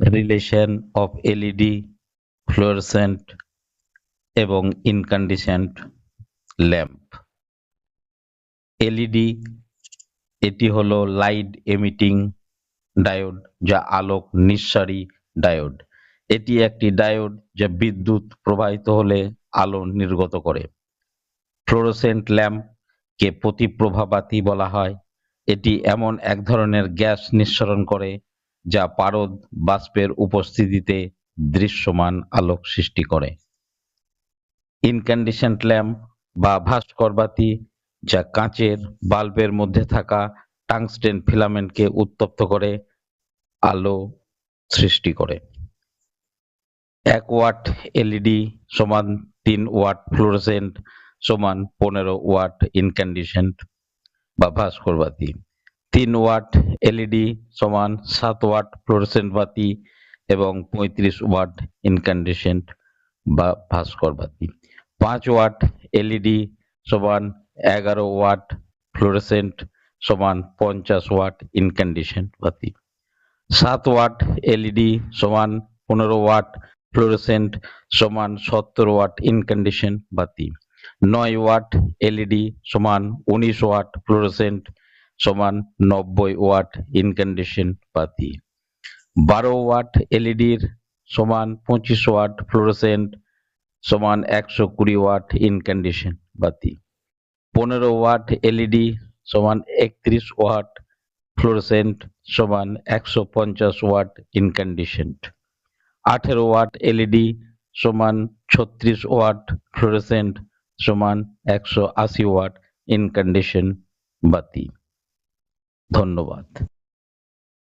Relation of LED fluorescent এবং ইনকান্ডিসেন্ট lamp LED এটি হলো লাইট এমিটিং ডায়োড যা আলোক নিঃসারী ডায়োড এটি একটি ডায়োড যা বিদ্যুৎ প্রবাহিত হলে আলো নির্গত করে। ফ্লোরোসেন্ট ল্যাম্প কে প্রতিপ্রভা বাতি বলা হয়। এটি এমন এক ধরনের গ্যাস নিঃসরণ করে যা পারদ বাষ্পের উপস্থিতিতে দৃশ্যমান আলোক সৃষ্টি করে। ইনক্যান্ডিসেন্ট ল্যাম্প বা ভাস্করবাতি যা কাঁচের বাল্বের মধ্যে থাকা টাংস্টেন ফিলামেন্টকে উত্তপ্ত করে আলো সৃষ্টি করে। এক ওয়াট এলইডি সমান তিন ওয়াট ফ্লোরোসেন্ট সমান পনেরো ওয়াট ইনক্যান্ডিসেন্ট বা ভাস্কর বাতি। তিন ওয়াট এলইডি সমান সাত ওয়াট ফ্লোরোসেন্ট বাতি এবং পঁয়ত্রিশ ওয়াট ইনক্যান্ডিসেন্ট বা ভাস্কর বাতি। পাঁচ ওয়াট এলইডি সমান এগারো ওয়াট ফ্লোরোসেন্ট সমান পঞ্চাশ ওয়াট ইনক্যান্ডিসেন্ট বাতি। সাত ওয়াট এলইডি সমান পনেরো ওয়াট ফ্লোরোসেন্ট সমান সত্তর ওয়াট ইনক্যান্ডিসেন্ট বাতি। নয় ওয়াট এলইডি সমান উনিশ ওয়াট ফ্লোরোসেন্ট সমান নব্বই ওয়াট ইনক্যান্ডিসেন্ট বাতি। বারো ওয়াট এলইডির সমান পঁচিশ ওয়াট ফ্লোরোসেন্ট সমান একশো কুড়ি ওয়াট ইনক্যান্ডিসেন্ট বাতি। পনেরো ওয়াট এলইডি সমান একত্রিশ ওয়াট ফ্লোরোসেন্ট সমান একশো পঞ্চাশ ওয়াট ইনক্যান্ডিসেন্ট আঠেরো ওয়াট এলইডি সমান ছত্রিশ ওয়াট ফ্লোরোসেন্ট সমান একশো আশি ওয়াট ইনক্যান্ডিসেন্ট বাতি। ধন্যবাদ।